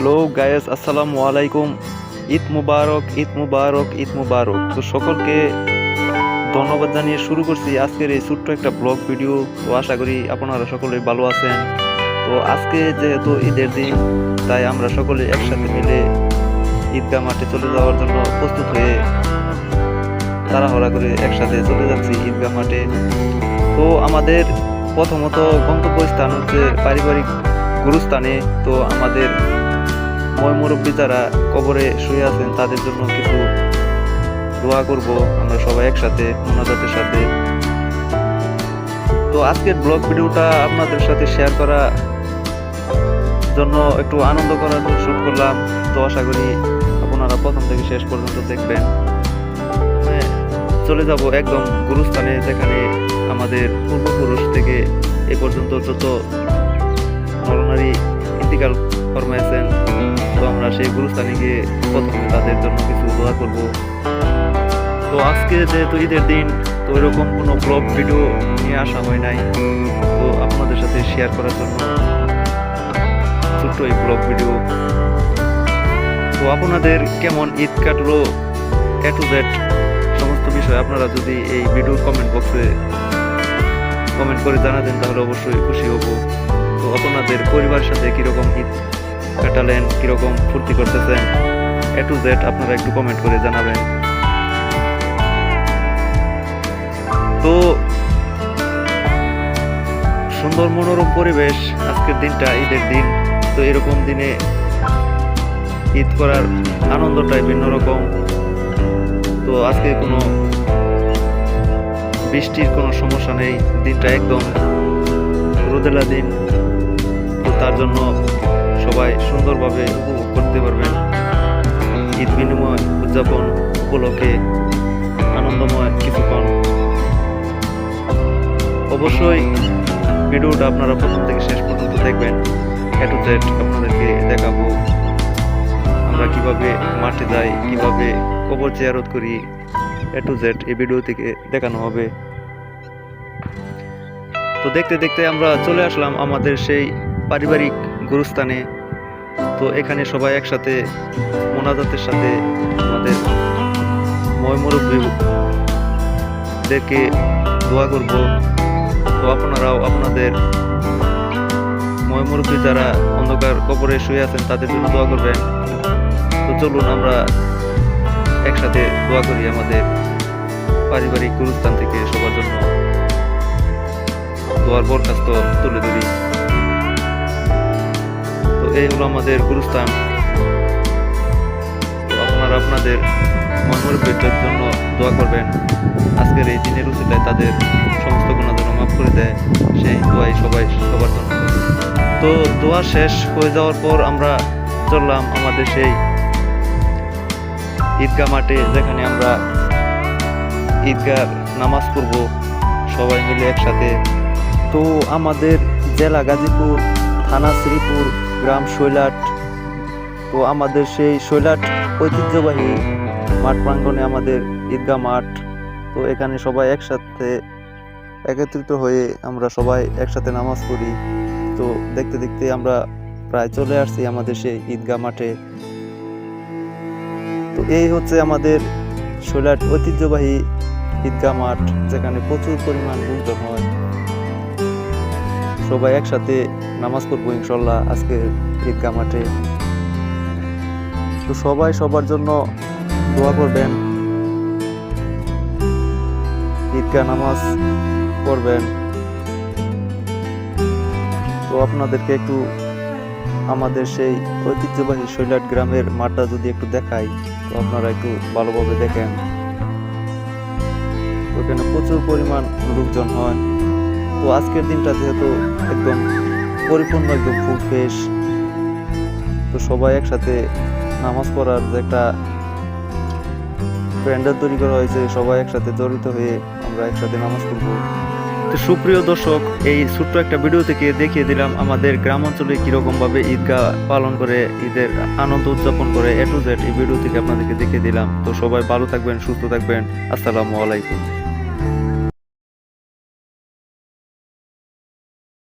Hello guys আসসালামু আলাইকুম ঈদ মুবারক ঈদ মুবারক ঈদ মুবারক। তো সকলকে ধন্যবাদ জানিয়ে শুরু করছি আজকের এই ছোট্ট একটা ব্লগ ভিডিও। তো আশা করি আপনারা সকলেই ভালো আছেন। তো আজকে যেহেতু ঈদের দিন, তাই আমরা সকলে একসাথে মিলে ঈদগাহ মাঠে চলে যাওয়ার জন্য প্রস্তুত হয়ে তাড়াহড়া করে একসাথে চলে যাচ্ছি ঈদগাহ মাঠে। তো আমাদের প্রথমত গন্তব্যস্থান হচ্ছে পারিবারিক গুরুস্থানে। তো আমাদের ময় মুরব্বী যারা কবরে শুয়ে আছেন তাদের জন্য কিছু দোয়া করব। আমরা সবাই একসাথে মোনাজাতের সাথে। তো আজকের ব্লগ ভিডিওটা আপনাদের সাথে শেয়ার করা জন্য একটু আনন্দ করার জন্য শুট করলাম। তো আশা করি আপনারা প্রথম থেকে শেষ পর্যন্ত দেখবেন। হ্যাঁ, চলে যাব একদম গুরুস্থানে যেখানে আমাদের পূর্বপুরুষ থেকে এ পর্যন্ত যত নরনারী ইন্তিকাল ফরমাইছেন তো আমরা সেই গুরুস্থানে গিয়ে প্রথমে তাদের জন্য কিছু দোয়া করব। তো আজকে যেহেতু ঈদের দিন, তো এরকম কোনো ব্লগ ভিডিও নিয়ে আসা হয় নাই। তো আপনাদের সাথে শেয়ার করার জন্য ছোট্ট এই ব্লগ ভিডিও। তো আপনাদের কেমন ঈদ কাটলো এ টু জেড সমস্ত বিষয় আপনারা যদি এই ভিডিওর কমেন্ট বক্সে কমেন্ট করে জানাতেন, তাহলে অবশ্যই খুশি হব। তো আপনাদের পরিবারের সাথে কীরকম ঈদ কাটালেন কীরকম ফুর্তি করতেছেন? এ টু জেড আপনারা একটু কমেন্ট করে জানাবেন। তো সুন্দর মনোরম পরিবেশ, আজকের দিনটা, ঈদের দিন। তো এরকম দিনে ঈদ করার আনন্দটাই ভিন্ন রকম। তো আজকে কোনো বৃষ্টির কোনো সমস্যা নেই। দিনটা একদম রোদেলা দিন। তো তার জন্য সুন্দরভাবে উপভোগ করতে পারবেন। ঈদ বিনিময়, উদযাপন উপলক্ষে আনন্দময় কিছুক্ষণ। অবশ্যই ভিডিওটা আপনারা প্রথম থেকে শেষ পর্যন্ত দেখবেন। এ টু জেড আপনাদেরকে দেখাবো। আমরা কীভাবে মাঠে যাই, কীভাবে কবর চেয়ারত করি, এ টু জেড এই ভিডিও থেকে দেখানো হবে। তো দেখতে দেখতে আমরা চলে আসলাম আমাদের সেই পারিবারিক গুরুস্থানে। তো এখানে সবাই একসাথে মোনাজাতের সাথে আমাদের ময় মুরব্বীদেরকে দোয়া করব। তো আপনারাও আপনাদের ময়মুরব্বী যারা অন্ধকার কবরে শুয়ে আছেন, তাদের জন্য দোয়া করবেন। তো চলুন আমরা একসাথে দোয়া করি আমাদের পারিবারিক গুরুস্থান থেকে সবার জন্য। দোয়ার বরখাস্ত তুলে ধরি। এই আমাদের গুরুস্থান। আপনারা আপনাদের মনমুরব্বীদের জন্য দোয়া করবেন। আজকের এই দিনের উচিলায় তাদের সমস্ত গুণা যেন মাফ করে দেয়। সেই দোয়াই সবাই সবার জন্য। তো দোয়া শেষ হয়ে যাওয়ার পর আমরা চললাম আমাদের সেই ঈদগাহ মাঠে, যেখানে আমরা ঈদগাহ নামাজ পড়ব সবাই মিলে একসাথে। তো আমাদের জেলা গাজীপুর, থানা শ্রীপুর গ্রাম শৈলাট তো আমাদের সেই শৈলাট ঐতিহ্যবাহী মাঠ প্রাঙ্গণে আমাদের ঈদগাহ মাঠ। তো এখানে সবাই একসাথে একত্রিত হয়ে আমরা সবাই একসাথে নামাজ পড়ি। তো দেখতে দেখতে আমরা প্রায় চলে আসছি আমাদের সেই ঈদগাহ মাঠে। তো এই হচ্ছে আমাদের শৈলাট ঐতিহ্যবাহী ঈদগাহ মাঠ, যেখানে প্রচুর পরিমাণ লোকজন হয়। সবাই একসাথে নামাজ পড়ব ইনশাল্লাহ আজকে ঈদগাহ মাঠে। তো সবাই সবার জন্য দোয়া করবেন। ঈদগাহ নামাজ পড়বেন। তো আপনাদেরকে একটু আমাদের সেই ঐতিহ্যবাহী শৈলাট গ্রামের মাঠটা যদি একটু দেখাই, তো আপনারা একটু ভালোভাবে দেখেন। ওখানে প্রচুর পরিমাণ লোকজন হয়। তো আজকের দিনটা যেহেতু একদম পরিপূর্ণ, একদম ফুল ফ্রেশ তো সবাই একসাথে নামাজ পড়ার যে একটা প্যান্ডেল তৈরি করা হয়েছে, সবাই একসাথে জড়িত হয়ে আমরা একসাথে নামাজ পড়ব। তো সুপ্রিয় দর্শক, এই ছোট্ট একটা ভিডিও থেকে দেখিয়ে দিলাম আমাদের গ্রাম অঞ্চলে কীরকম ভাবে ঈদগাহ পালন করে, ঈদের আনন্দ উদযাপন করে এ টু জেড এই ভিডিও থেকে আপনাদেরকে দেখিয়ে দিলাম। তো সবাই ভালো থাকবেন, সুস্থ থাকবেন। আসসালামু আলাইকুম।